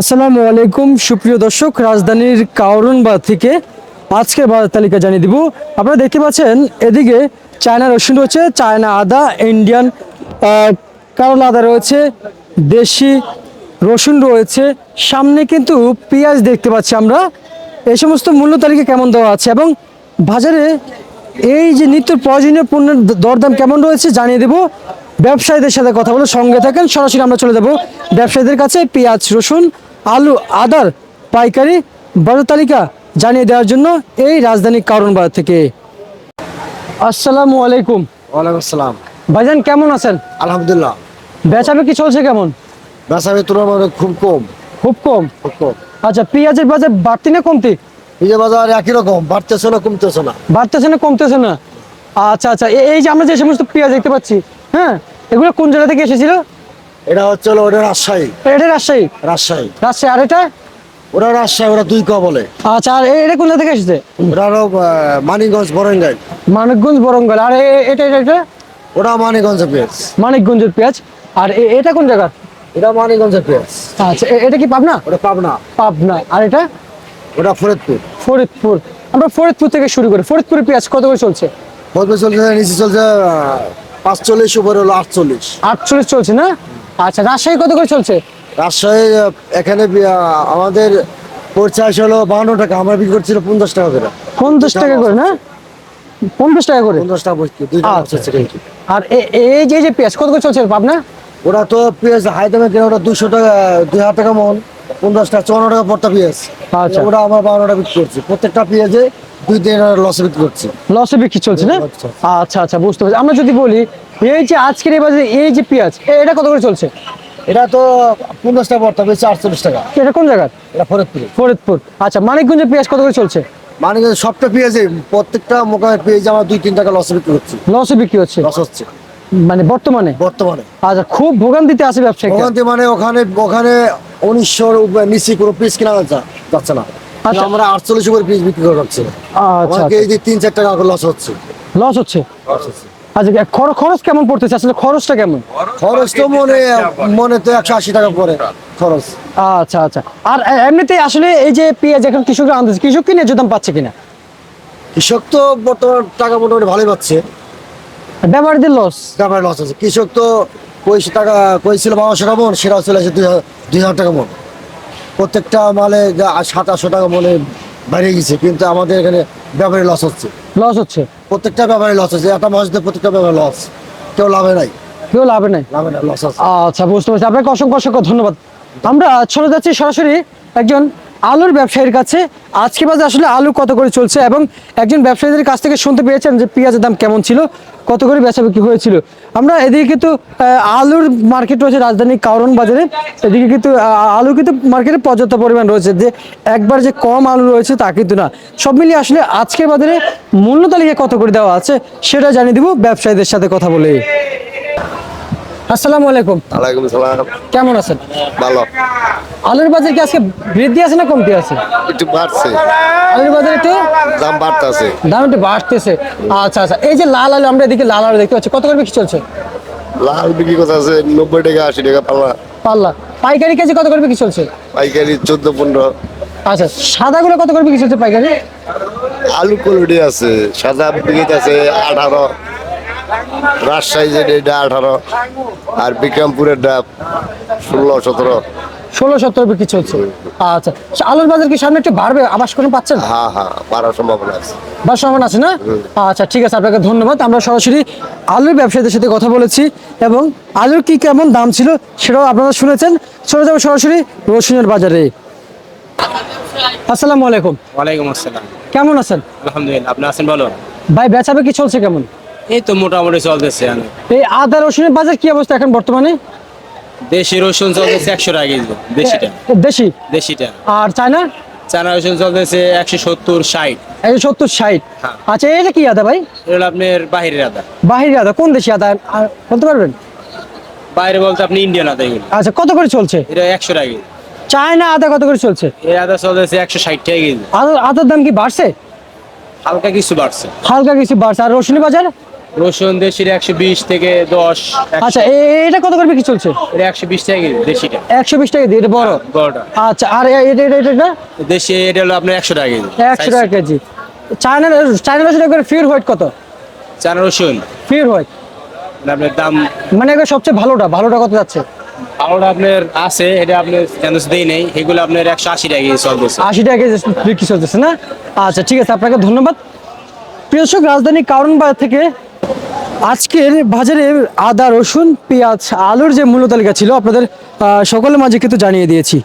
আসসালামু আলাইকুম, সুপ্রিয় দর্শক, রাজধানীর কাউরনবাদ থেকে আজকের বাজার তালিকা জানিয়ে দিব। আপনারা দেখতে পাচ্ছেন, এদিকে চায়না রসুন রয়েছে, চায়না আদা, ইন্ডিয়ান কারল আদা রয়েছে, দেশি রসুন রয়েছে। সামনে কিন্তু পেঁয়াজ দেখতে পাচ্ছি আমরা। এই সমস্ত মূল্য তালিকা কেমন দেওয়া আছে এবং বাজারে এই যে নিত্য প্রয়োজনীয় পণ্যের দরদাম কেমন রয়েছে জানিয়ে দেব। ব্যবসায়ীদের সাথে কথা বলে সঙ্গে থাকেন। সরাসরি আমরা চলে যাব ব্যবসায়ীদের কাছে। পেঁয়াজ রসুন আলু আদার পাইকারি বাজার তালিকা জানিয়ে দেওয়ার জন্য এই রাজধানী কারণ বাজার থেকে। আসসালামু আলাইকুম। ওয়ালাইকুম আসসালাম। ভাইজান কেমন আছেন? আলহামদুলিল্লাহ। বেচাবে কি চলছে কেমন? বেসাবে তুলনামূলক খুব কম। খুব কম? খুব কম। আচ্ছা পেঁয়াজের বাজার বাড়তি না কমতি? যে বাজার একই রকম বাড়তেছে না কমতেছে না। বাড়তেছে না কমতেছে না। আচ্ছা আচ্ছা এই যে আমরা যে সমস্ত পেঁয়াজ দেখতে পাচ্ছি হ্যাঁ এগুলো কোন জায়গা থেকে এসেছিল? এটা হচ্ছে হলো ওটা রাজশাহী। এটা রাজশাহী? রাজশাহী। রাজশাহী আর এটা? ওরা রাজশাহী ওরা দুই ক বলে। আচ্ছা আর এটা কোন জায়গা থেকে এসেছে? ওরা হলো মানিকগঞ্জ বরঙ্গাই মানিকগঞ্জ বরঙ্গল আর এটা এটা এটা? ওরা মানিকগঞ্জের পেঁয়াজ। মানিকগঞ্জের পেঁয়াজ। আর এটা কোন জায়গা এটা মানিকগঞ্জের পেঁয়াজ। আচ্ছা এটা কি পাবনা? ওটা পাবনা। পাবনা। আর এটা? ওটা ফরিদপুর। ফরিদপুর। আমরা ফরিদপুর থেকে শুরু করি। ফরিদপুরের পেঁয়াজ কত করে চলছে? ফরিদপুর চলছে নিচে চলছে পাঁচচল্লিশ উপরে হলো আটচল্লিশ। আটচল্লিশ চলছে না? আচ্ছা রাজশাহী কত করে চলছে? রাজশাহী এখানে আমাদের পরিচয় হলো বাহান্ন টাকা আমরা বিক্রি করছিল পঞ্চাশ টাকা করে। পঞ্চাশ টাকা করে না? পঞ্চাশ টাকা করে? পঞ্চাশ টাকা বসছি দুই টাকা আচ্ছা। কিন্তু আর এই যে এই যে পেঁয়াজ কত করে চলছে পাবনা ওরা তো পেঁয়াজ হাই দামে কিনে ওটা দুশো টাকা দুই হাজার টাকা মন। পঞ্চাশ টাকা চুয়ান্ন টাকা পরটা পেঁয়াজ। আচ্ছা। ওটা আমার বারো টাকা বিক্রি করছি। প্রত্যেকটা পেঁয়াজে দুই দিন লসে বিক্রি করছি। লসে বিক্রি চলছে না? আচ্ছা। আচ্ছা বুঝতে পারছি। আমরা যদি বলি এই যে আজকের এই বাজারে এই যে পেঁয়াজ এটা কত করে চলছে? এটা তো পঞ্চাশ টাকা বেশি আটচল্লিশ টাকা। এটা কোন জায়গার? এটা ফরিদপুরে। ফরিদপুর। আচ্ছা মানিকগঞ্জের পেঁয়াজ কত করে চলছে? সবটা পেঁয়াজে প্রত্যেকটা মোকামের পেঁয়াজ আমার দুই তিন টাকা লসে বিক্রি করছি। লসে বিক্রি হচ্ছে? লস হচ্ছে। মানে বর্তমানে? বর্তমানে। আচ্ছা খুব ভোগান্তিতে আছে ব্যবসায়ী থেকে মানে ওখানে ওখানে উনিশশোর নিচে কোনো পিস কেনা যাচ্ছে না। আমরা আটচল্লিশ উপরে পিস বিক্রি করে রাখছি। আচ্ছা এই যে তিন চার টাকা লস হচ্ছে। লস হচ্ছে? আচ্ছা খরচ খরচ কেমন পড়তেছে? আসলে খরচটা কেমন? খরচ তো মনে মনে তো একশো আশি টাকা পরে খরচ। আচ্ছা আচ্ছা। আর এমনিতে আসলে এই যে পেঁয়াজ এখন কৃষকরা আনতেছে কৃষক কি ন্যায্য দাম পাচ্ছে কিনা? কৃষক তো বর্তমান টাকা মোটামুটি ভালোই পাচ্ছে। ব্যবহারীদের লস টাকার লস আছে কৃষক তো কইছে টাকা কইছিল বারোশো টাকা মন সেটাও চলে আসে দুই হাজার টাকা মন। প্রত্যেকটা মালে যা সাত আটশো টাকা মনে বেড়ে গেছে কিন্তু আমাদের এখানে ব্যাপারে লস হচ্ছে। লস হচ্ছে? প্রত্যেকটা ব্যাপারে লস হচ্ছে। একটা মাস প্রত্যেকটা ব্যাপারে লস কেউ লাভে নাই। কেউ লাভে নাই? লাভে নাই লস আছে আচ্ছা বুঝতে পারছি। আপনাকে অসংখ্য অসংখ্য ধন্যবাদ। আমরা চলে যাচ্ছি সরাসরি একজন আলুর ব্যবসায়ীর কাছে আজকে বাজে আসলে আলু কত করে চলছে এবং একজন ব্যবসায়ীদের কাছ থেকে শুনতে পেয়েছেন যে পেঁয়াজের দাম কেমন ছিল, কত করে বেচা বিক্রি হয়েছিল। আমরা এদিকে কিন্তু আলুর মার্কেট রয়েছে রাজধানী কারণ বাজারে, এদিকে কিন্তু আলু কিন্তু মার্কেটে পর্যাপ্ত পরিমাণ রয়েছে, যে একবার যে কম আলু রয়েছে তা কিন্তু না। সব মিলিয়ে আসলে আজকের বাজারে মূল্য তালিকা কত করে দেওয়া আছে, সেটা জানিয়ে দিব ব্যবসায়ীদের সাথে কথা বলে। আসসালামু আলাইকুম। ওয়ালাইকুম সালাম। কেমন আছেন? ভালো। আলুর বাজার কি আজকে বৃদ্ধি আছে না কমতি আছে? একটু বাড়ছে। আলুর বাজারে একটু? দাম বাড়তেছে। দাম একটু বাড়তেছে। আচ্ছা আচ্ছা। এই যে লাল আলু আমরা এদিকে লাল আলু দেখতে পাচ্ছি। কত করে বিক্রি চলছে? লাল বিক্রি কথা আছে নব্বই টাকা আশি টাকা পাল্লা। পাল্লা। পাইকারি কেজি কত করে বিক্রি চলছে? পাইকারি চোদ্দ পনেরো। আচ্ছা সাদাগুলো কত করে বিক্রি চলছে পাইকারি? আলু কোয়ালিটি আছে সাদা বিক্রি আছে আঠারো। রাজশাহী যেটা এটা আঠারো আর বিক্রমপুরের ডাব ষোলো সতেরো। ষোলো সত্তর বিক্রি চলছে। আচ্ছা আলুর বাজার কি সামনে একটু বাড়বে? আবাস করে পাচ্ছেন? হ্যাঁ হ্যাঁ বাড়ার সম্ভাবনা আছে। বা সম্ভাবনা আছে না? আচ্ছা ঠিক আছে আপনাকে ধন্যবাদ। আমরা সরাসরি আলুর ব্যবসায়ীদের সাথে কথা বলেছি এবং আলুর কি কেমন দাম ছিল সেটাও আপনারা শুনেছেন। চলে যাব সরাসরি রসুনের বাজারে। আসসালামু আলাইকুম। ওয়ালাইকুম আসসালাম। কেমন আছেন? আলহামদুলিল্লাহ আপনি আছেন বলো ভাই বেচাবে কি চলছে কেমন? এই তো মোটামুটি চলতেছে এই আদা রসুনের বাজার কি অবস্থা এখন বর্তমানে? দেশি রসুন চলতেছে একশো টাকা কেজি দেশিটা। দেশি? দেশিটা। আর চায়না? চানা রসুন চলতেছে একশো সত্তর ষাট। একশো সত্তর ষাট। হ্যাঁ। আচ্ছা এটা কি আদা ভাই? এগুলো আপনার বাহিরের আদা। বাহিরি আদা কোন দেশি আদা? বলতে পারবেন? বাইরে বলতে আপনি ইন্ডিয়ান আদা এগুলো। আচ্ছা কত করে চলছে? এটা একশো টাকা কেজি। চায়না আদা কত করে চলছে? এই আদা চলতেছে একশো ষাট টাকা কেজি। আদার দাম কি বাড়ছে? হালকা কিছু বাড়ছে। হালকা কিছু বাড়ছে। আর রসুনের বাজার? রসুন দেশির একশো বিশ থেকে দশ আচ্ছা এ- এটা কত করে বিক্রি চলছে? এটা একশো বিশ টাকা দেশিটা। একশো বিশ টাকা এটা বড়? বড়টা। আচ্ছা আর এ- এটা এটা এটা দেশি এটা হলো আপনার একশো টাকা কেজি। একশো টাকা কেজি। চায়না চায়না রসুন একবার ফির হোয়াইট কত? চার রসুন। ফির হোয়াইট মানে আপনার দাম মানে সবচেয়ে ভালোটা ভালোটা কত যাচ্ছে? ভালোটা আপনার আছে এটা আপনার কেন দেই নেই। এগুলো আপনার একশো আশি টাকা কেজি চলতেছে। আশি টাকা কেজি বিক্রি চলতেছে না? আচ্ছা ঠিক আছে আপনাকে ধন্যবাদ। প্রিয় রাজধানী কারণ থেকে আজকের বাজারে আদা, রসুন, পেঁয়াজ, আলুর যে মূল্য তালিকা ছিল আপনাদের সকলের মাঝে কিন্তু জানিয়ে দিয়েছি।